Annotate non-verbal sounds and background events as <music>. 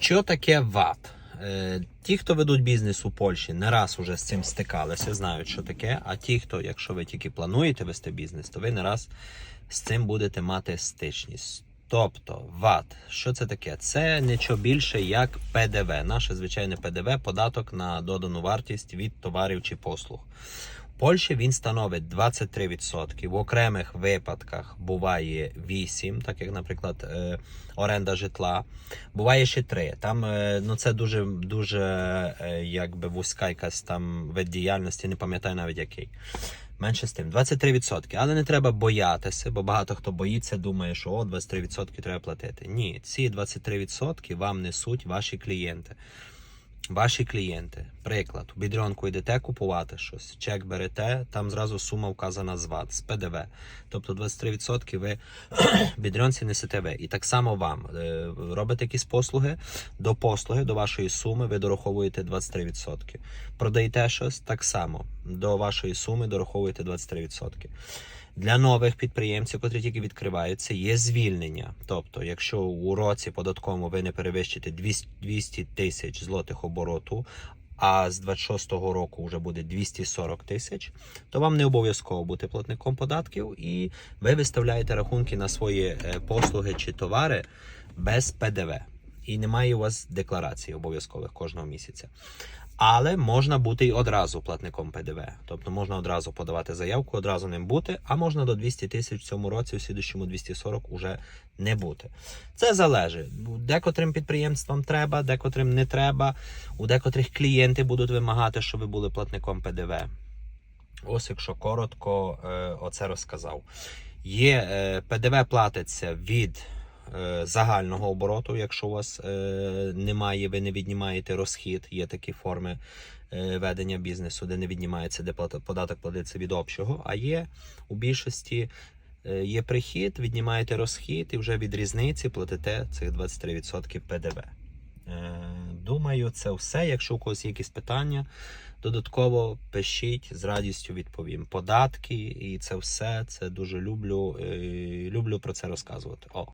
Що таке ВАТ? Е, Ті, хто ведуть бізнес у Польщі, не раз уже з цим стикалися, знають, що таке. А ті, хто, якщо ви тільки плануєте вести бізнес, то ви не раз з цим будете мати стичність. Тобто ВАТ, що це таке? Це нічого більше як ПДВ, наше звичайне ПДВ, податок на додану вартість від товарів чи послуг. Польщі він становить 23%. В окремих випадках буває 8%, так як, наприклад, е, оренда житла. Буває ще 3. Там е, ну, це дуже, дуже е, якби вузька якась там вид діяльності, не пам'ятаю навіть який. Менше з тим, 23%. Але не треба боятися, бо багато хто боїться, думає, що о, 23% треба платити. Ні, ці 23% вам несуть ваші клієнти. Ваші клієнти, приклад, у бідрянку йдете купувати щось, чек берете, там зразу сума вказана з ВАТ, з ПДВ. Тобто 23% ви <clears throat> бідрянці несете ви. І так само вам Е, робите якісь послуги, до послуги, до вашої суми ви дораховуєте 23%. Продаєте щось так само, до вашої суми дораховуєте 23%. Для нових підприємців, котрі тільки відкриваються, є звільнення. Тобто, якщо у році податковому ви не перевищите 200 200 тисяч злотих обороту, а з 26-го року вже буде 240 тисяч, то вам не обов'язково бути платником податків, і ви виставляєте рахунки на свої е, послуги чи товари без ПДВ. І немає у вас декларації обов'язкових кожного місяця. Але можна бути й одразу платником ПДВ. Тобто можна одразу подавати заявку, одразу ним бути, а можна до 200 тисяч в цьому році, в слідущому 240 уже не бути. Це залежить. Декотрим підприємствам треба, декотрим не треба. У декотрих клієнти будуть вимагати, щоб ви були платником ПДВ. Ось якщо коротко, е, оце розказав. Є е, ПДВ платиться від загального обороту, якщо у вас е, немає, ви не віднімаєте розхід, є такі форми е, ведення бізнесу, де не віднімається, де податок платиться від общого, а є у більшості. е, Є прихід, віднімаєте розхід і вже від різниці платите цих 23% ПДВ. Е, Думаю, це все. Якщо у когось є якісь питання, додатково пишіть, з радістю відповім. Податки і це все. Це дуже люблю. е, Люблю про це розказувати. О.